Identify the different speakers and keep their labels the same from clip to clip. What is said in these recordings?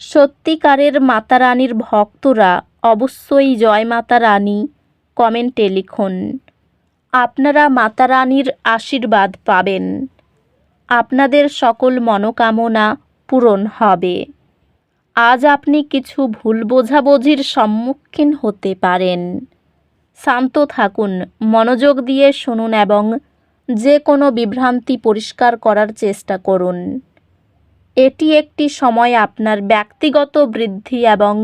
Speaker 1: সত্যিকারের মাতা রানীর ভক্তরা অবশ্যই জয় মাতা রানী কমেন্টে লিখুন। আপনারা মাতা রানীর আশীর্বাদ পাবেন। আপনাদের সকল মনোকামনা পূরণ হবে। আজ আপনি কিছু ভুল বোঝাবুঝির সম্মুখীন হতে পারেন। শান্ত থাকুন, মনোযোগ দিয়ে শুনুন এবং যে কোনো বিভ্রান্তি পরিষ্কার করার চেষ্টা করুন। এটি একটি সময় আপনার ব্যক্তিগত বৃদ্ধি এবং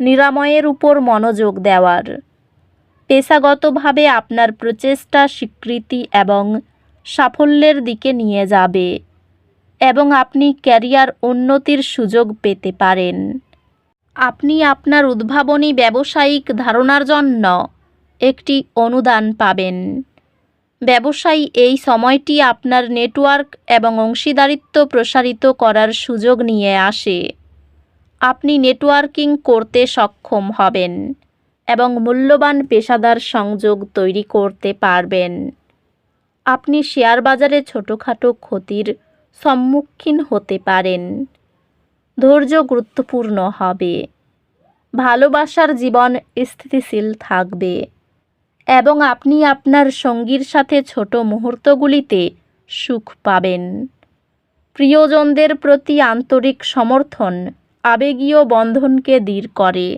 Speaker 1: নিরাময়ের উপর মনোযোগ দেওয়ার। পেশাগতভাবে আপনার প্রচেষ্টা, স্বীকৃতি এবং সাফল্যের দিকে নিয়ে যাবে এবং আপনি ক্যারিয়ার উন্নতির সুযোগ পেতে পারেন। আপনি আপনার উদ্ভাবনী ব্যবসায়িক ধারণার জন্য একটি অনুদান পাবেন। ব্যবসায়ী এই সময়টি আপনার নেটওয়ার্ক এবং অংশীদারিত্ব প্রসারিত করার সুযোগ নিয়ে আসে। আপনি নেটওয়ার্কিং করতে সক্ষম হবেন এবং মূল্যবান পেশাদার সংযোগ তৈরি করতে পারবেন। আপনি শেয়ার বাজারে ছোটোখাটো ক্ষতির সম্মুখীন হতে পারেন। ধৈর্য গুরুত্বপূর্ণ হবে। ভালোবাসার জীবন স্থিতিশীল থাকবে। এবং আপনি আপনার সঙ্গীর সাথে ছোট মুহূর্তগুলিতে সুখ পাবেন। প্রিয়জনদের প্রতি আন্তরিক সমর্থন আবেগীয় বন্ধনকে দৃঢ় করে।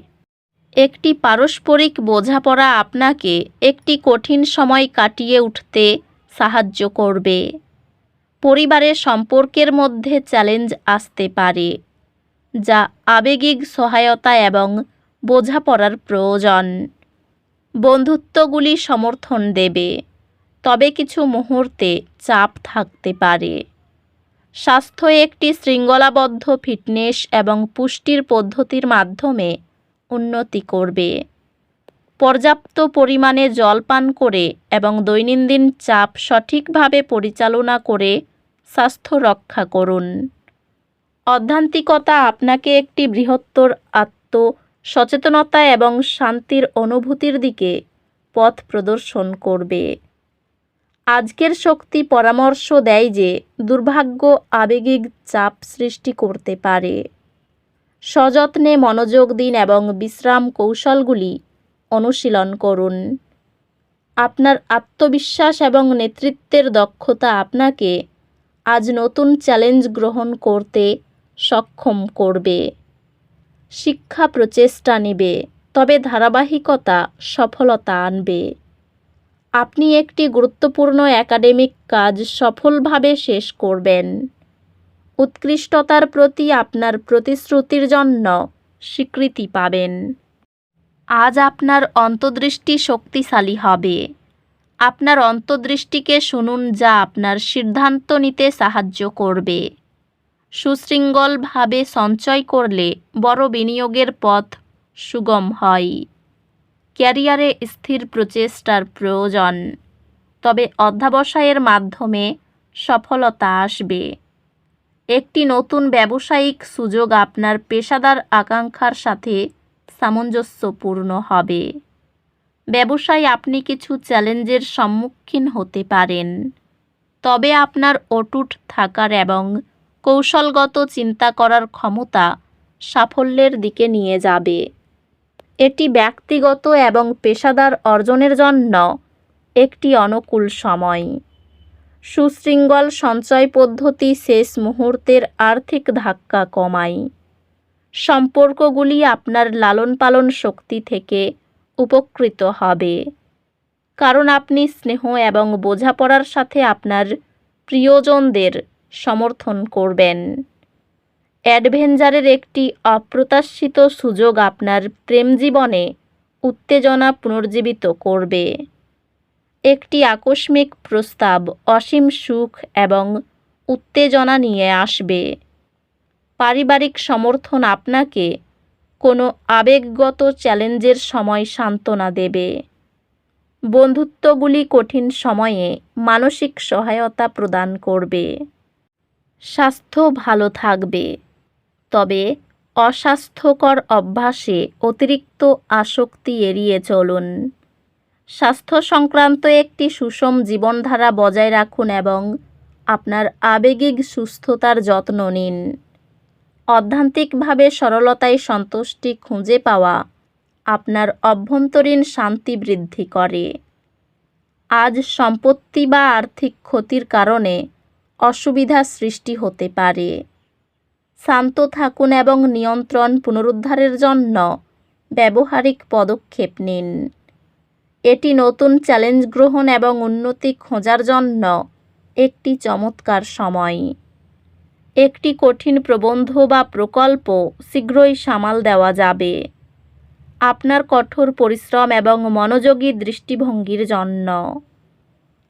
Speaker 1: একটি পারস্পরিক বোঝাপড়া আপনাকে একটি কঠিন সময় কাটিয়ে উঠতে সাহায্য করবে। পরিবারের সম্পর্কের মধ্যে চ্যালেঞ্জ আসতে পারে, যা আবেগিক সহায়তা এবং বোঝাপড়ার প্রয়োজন। বন্ধুত্বগুলি সমর্থন দেবে, তবে কিছু মুহূর্তে চাপ থাকতে পারে। স্বাস্থ্য একটি শৃঙ্খলাবদ্ধ ফিটনেস এবং পুষ্টির পদ্ধতির মাধ্যমে উন্নতি করবে। পর্যাপ্ত পরিমাণে জল পান করে এবং দৈনন্দিন চাপ সঠিকভাবে পরিচালনা করে স্বাস্থ্য রক্ষা করুন। অধ্যান্তিকতা আপনাকে একটি বৃহত্তর আত্ম সচেতনতা এবং শান্তির অনুভূতির দিকে পথ প্রদর্শন করবে। আজকের শক্তি পরামর্শ দেয় যে, দুর্ভাগ্য আবেগিক চাপ সৃষ্টি করতে পারে। সযত্নে মনোযোগ দিন এবং বিশ্রাম কৌশলগুলি অনুশীলন করুন। আপনার আত্মবিশ্বাস এবং নেতৃত্বের দক্ষতা আপনাকে আজ নতুন চ্যালেঞ্জ গ্রহণ করতে সক্ষম করবে। শিক্ষা প্রচেষ্টা নেবে, তবে ধারাবাহিকতা সফলতা আনবে। আপনি একটি গুরুত্বপূর্ণ একাডেমিক কাজ সফলভাবে শেষ করবেন। উৎকৃষ্টতার প্রতি আপনার প্রতিশ্রুতির জন্য স্বীকৃতি পাবেন। আজ আপনার অন্তর্দৃষ্টি শক্তিশালী হবে। আপনার অন্তর্দৃষ্টিকে শুনুন যা আপনার সিদ্ধান্ত নিতে সাহায্য করবে। সুশৃঙ্খলভাবে সঞ্চয় করলে বড় বিনিয়োগের পথ সুগম হয়। ক্যারিয়ারে স্থির প্রচেষ্টার প্রয়োজন। তবে অধ্যাবসায়ের মাধ্যমে সফলতা আসবে। একটি নতুন ব্যবসায়িক সুযোগ আপনার পেশাদার আকাঙ্ক্ষার সাথে সামঞ্জস্যপূর্ণ হবে। ব্যবসায় আপনি কিছু চ্যালেঞ্জের সম্মুখীন হতে পারেন। তবে আপনার অটুট থাকার এবং কৌশলগত চিন্তা করার ক্ষমতা সাফল্যের দিকে নিয়ে যাবে। এটি ব্যক্তিগত এবং পেশাদার অর্জনের জন্য একটি অনুকূল সময়। সুশৃঙ্গল সঞ্চয় পদ্ধতি শেষ মুহূর্তের আর্থিক ধাক্কা কমায়। সম্পর্কগুলি আপনার লালন পালন শক্তি থেকে উপকৃত হবে। কারণ আপনি স্নেহ এবং বোঝাপড়ার সাথে আপনার প্রিয়জনদের সমর্থন করবেন। অ্যাডভেঞ্চারের একটি অপ্রত্যাশিত সুযোগ আপনার প্রেম জীবনে উত্তেজনা পুনর্জীবিত করবে। একটি আকস্মিক প্রস্তাব, অসীম সুখ এবং উত্তেজনা নিয়ে আসবে। পারিবারিক সমর্থন আপনাকে কোনো আবেগগত চ্যালেঞ্জের সময় সান্ত্বনা দেবে। বন্ধুত্বগুলি কঠিন সময়ে মানসিক সহায়তা প্রদান করবে। স্বাস্থ্য ভালো থাকবে। তবে অস্বাস্থ্যকর অভ্যাসে অতিরিক্ত আসক্তি এড়িয়ে চলুন। স্বাস্থ্য সংক্রান্ত একটি সুষম জীবনধারা বজায় রাখুন এবং আপনার আবেগিক সুস্থতার যত্ন নিন। অধ্যান্তিকভাবে সরলতায় সন্তুষ্টি খুঁজে পাওয়া আপনার অভ্যন্তরীণ শান্তি বৃদ্ধি করে। আজ সম্পত্তি বা আর্থিক ক্ষতির কারণে অসুবিধা সৃষ্টি হতে পারে। শান্ত থাকুন এবং নিয়ন্ত্রণ পুনরুদ্ধারের জন্য ব্যবহারিক পদক্ষেপ নিন। এটি নতুন চ্যালেঞ্জ গ্রহণ এবং উন্নতি খোঁজার জন্য একটি চমৎকার সময়। একটি কঠিন প্রবন্ধ বা প্রকল্প শীঘ্রই সামাল দেওয়া যাবে। আপনার কঠোর পরিশ্রম এবং মনোযোগী দৃষ্টিভঙ্গির জন্য।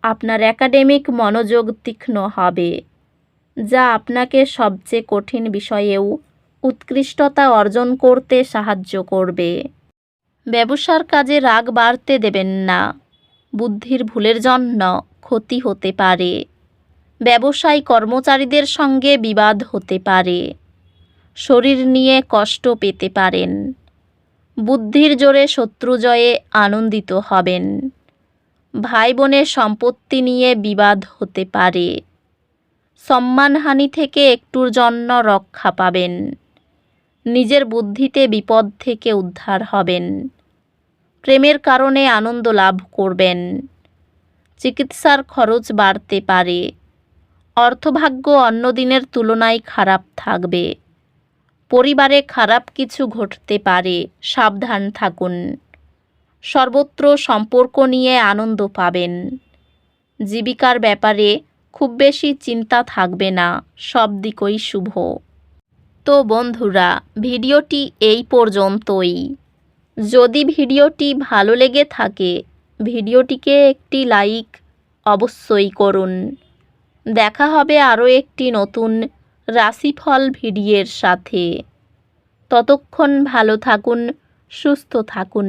Speaker 1: আপনার একাডেমিক মনোযোগ তীক্ষ্ণ হবে, যা আপনাকে সবচেয়ে কঠিন বিষয়েও উৎকৃষ্টতা অর্জন করতে সাহায্য করবে। ব্যবসার কাজে রাগ বাড়তে দেবেন না, বুদ্ধির ভুলের জন্য ক্ষতি হতে পারে, ব্যবসায় কর্মচারীদের সঙ্গে বিবাদ হতে পারে, শরীর নিয়ে কষ্ট পেতে পারেন, বুদ্ধির জোরে শত্রুজয়ে আনন্দিত হবেন। ভাই বোনের সম্পত্তি নিয়ে বিবাদ হতে পারে। সম্মানহানি থেকে একটুর জন্য রক্ষা পাবেন। নিজের বুদ্ধিতে বিপদ থেকে উদ্ধার হবেন। প্রেমের কারণে আনন্দ লাভ করবেন। চিকিৎসার খরচ বাড়তে পারে। অর্থভাগ্য অন্য দিনের তুলনায় খারাপ থাকবে। পরিবারে খারাপ কিছু ঘটতে পারে। সাবধান থাকুন। সর্বত্র সম্পর্ক নিয়ে আনন্দ পাবেন। জীবিকার ব্যাপারে খুব বেশি চিন্তা থাকবে না, সব দিকই শুভ। তো বন্ধুরা, ভিডিওটি এই পর্যন্তই। যদি ভিডিওটি ভালো লেগে থাকে, ভিডিওটিকে একটি লাইক অবশ্যই করুন। দেখা হবে আরও একটি নতুন রাশিফল ভিডিওর সাথে। ততক্ষণ ভালো থাকুন, সুস্থ থাকুন।